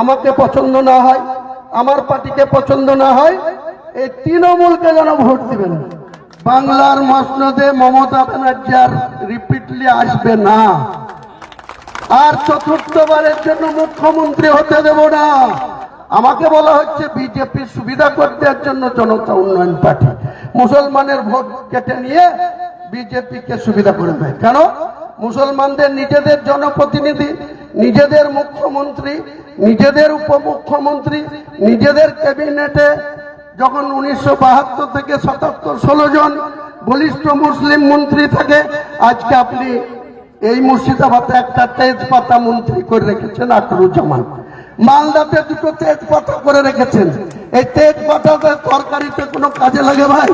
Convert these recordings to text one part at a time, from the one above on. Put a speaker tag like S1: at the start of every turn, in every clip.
S1: আমাকে পছন্দ না হয়, আমার পার্টিকে পছন্দ না হয়, এই তৃণমূলকে যেন ভোট দিবেন। বাংলার মসনদে মমতা ব্যানার্জি আর রিপিটলি আসবে না। আর চতুর্থবারের জন্য মুখ্যমন্ত্রী হতে দেব না। আমাকে বলা হচ্ছে বিজেপির সুবিধা করতে জন্য জনতা উন্নয়ন পার্টি। মুসলমানের ভোট কেটে নিয়ে বিজেপিকে সুবিধা করে দেয় কেন? মুসলমানদের নিজেদের জনপ্রতিনিধি, নিজেদের মুখ্যমন্ত্রী নিজেদের উপমুখ্যমন্ত্রী, নিজেদের ক্যাবিনেটে যখন উনিশশো বাহাত্তর থেকে সাতাত্তর ষোলো জন বলিষ্ঠ মুসলিম মন্ত্রী থাকে, আজকে আপনি এই মুর্শিদাবাদে একটা তেজপাতা মন্ত্রী করে রেখেছেন আকরুজ্জামান মালদাতে দুটো তেজপাতা করে রেখেছেন। এই তেজপাতাতে তরকারিতে কোনো কাজে লাগে ভাই?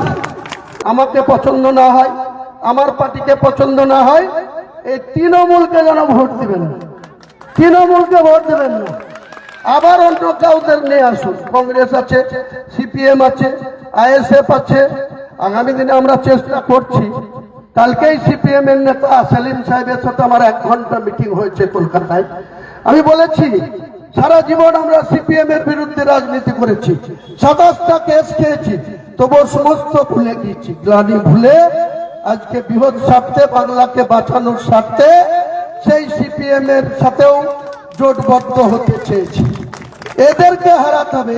S1: আমাকে পছন্দ না হয়, আমার পার্টিকে পছন্দ না হয়, এই তৃণমূলকে যেন ভোট দিবেন তৃণমূলকে ভোট দেবেন না। আবার অন্য কাউদের নিয়ে আসুন। কংগ্রেস আছে, সিপিএম আছে, আইএসএফ আছে। আগামী দিনে আমরা চেষ্টা করছি। কালকেই সিপিএম এর নেতা সেলিম সাহেবের সাথে আমার এক ঘণ্টা মিটিং হয়েছে কলকাতায়। আমি বলেছি, সারা জীবন আমরা সিপিএম এর বিরুদ্ধে রাজনীতি করেছি। সাতাশটা কেস খেয়েছি তবুও সমস্ত ভুলে গিয়েছি। গ্লানি ভুলে আজকে বৃহৎ স্বার্থে বাংলাকে বাঁচানোর স্বার্থে সেই সিপিএম এর সাথেও জোটবদ্ধ হতে চেয়েছি। এদেরকে হারাতে হবে।